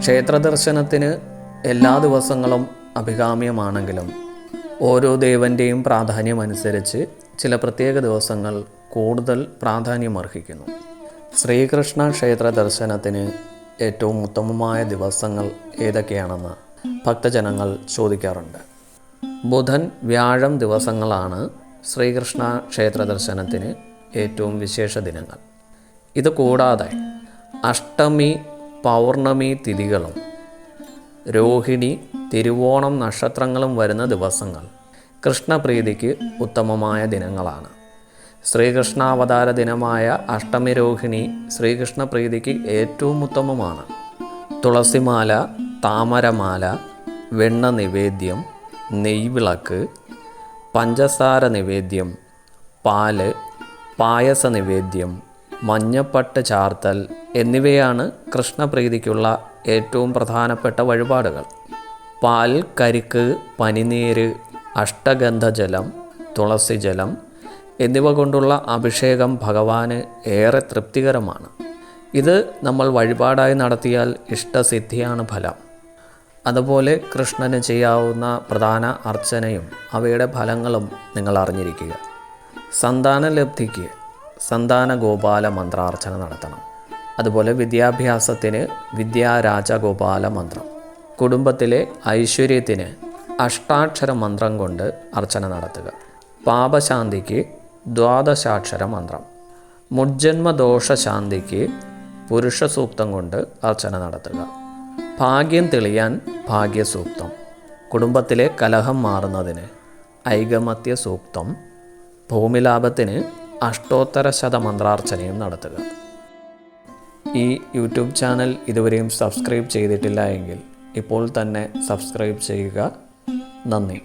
ക്ഷേത്ര ദർശനത്തിന് എല്ലാ ദിവസങ്ങളും അഭികാമ്യമാണെങ്കിലും ഓരോ ദേവന്റെയും പ്രാധാന്യമനുസരിച്ച് ചില പ്രത്യേക ദിവസങ്ങൾ കൂടുതൽ പ്രാധാന്യമർഹിക്കുന്നു. ശ്രീകൃഷ്ണ ക്ഷേത്ര ദർശനത്തിന് ഏറ്റവും ഉത്തമമായ ദിവസങ്ങൾ ഏതൊക്കെയാണെന്ന് ഭക്തജനങ്ങൾ ചോദിക്കാറുണ്ട്. ബുധൻ വ്യാഴം ദിവസങ്ങളാണ് ശ്രീകൃഷ്ണ ക്ഷേത്ര ദർശനത്തിന് ഏറ്റവും വിശേഷ ദിനങ്ങൾ. ഇത് കൂടാതെ അഷ്ടമി പൗർണമി തിഥികളും രോഹിണി തിരുവോണം നക്ഷത്രങ്ങളും വരുന്ന ദിവസങ്ങൾ കൃഷ്ണപ്രീതിക്ക് ഉത്തമമായ ദിനങ്ങളാണ്. ശ്രീകൃഷ്ണാവതാര ദിനമായ അഷ്ടമി രോഹിണി ശ്രീകൃഷ്ണപ്രീതിക്ക് ഏറ്റവും ഉത്തമമാണ്. തുളസിമാല താമരമാല വെണ്ണ നിവേദ്യം നെയ്വിളക്ക് പഞ്ചസാര നിവേദ്യം പാൽ പായസ നിവേദ്യം മഞ്ഞപ്പട്ട് ചാർത്തൽ എന്നിവയാണ് കൃഷ്ണപ്രീതിക്കുള്ള ഏറ്റവും പ്രധാനപ്പെട്ട വഴിപാടുകൾ. പാൽ കരിക്ക് പനിനീര് അഷ്ടഗന്ധജലം തുളസിജലം എന്നിവ കൊണ്ടുള്ള അഭിഷേകം ഭഗവാന് ഏറെ തൃപ്തികരമാണ്. ഇത് നമ്മൾ വഴിപാടായി നടത്തിയാൽ ഇഷ്ടസിദ്ധിയാണ് ഫലം. അതുപോലെ കൃഷ്ണന് ചെയ്യാവുന്ന പ്രധാന അർച്ചനയും അവയുടെ ഫലങ്ങളും നിങ്ങൾ അറിഞ്ഞിരിക്കുക. സന്താനലബ്ധിക്ക് സന്താന ഗോപാല മന്ത്രാർച്ചന നടത്തണം. അതുപോലെ വിദ്യാഭ്യാസത്തിന് വിദ്യാരാജഗോപാല മന്ത്രം കുടുംബത്തിലെ ഐശ്വര്യത്തിന് അഷ്ടാക്ഷര മന്ത്രം കൊണ്ട് അർച്ചന നടത്തുക. പാപശാന്തിക്ക് ദ്വാദശാക്ഷര മന്ത്രം മുജ്ജന്മദോഷശാന്തിക്ക് പുരുഷസൂക്തം പുരുഷ സൂക്തം കൊണ്ട് അർച്ചന നടത്തുക. ഭാഗ്യം തെളിയാൻ ഭാഗ്യസൂക്തം. കുടുംബത്തിലെ കലഹം മാറുന്നതിന് ഐകമത്യ സൂക്തം ഭൂമിലാഭത്തിന് അഷ്ടോത്തര ശതമന്ത്രാർച്ചനയും നടത്തുക. ഈ യൂട്യൂബ് ചാനൽ ഇതുവരെയും സബ്സ്ക്രൈബ് ചെയ്തിട്ടില്ല എങ്കിൽ ഇപ്പോൾ തന്നെ സബ്സ്ക്രൈബ് ചെയ്യുക. നന്ദി.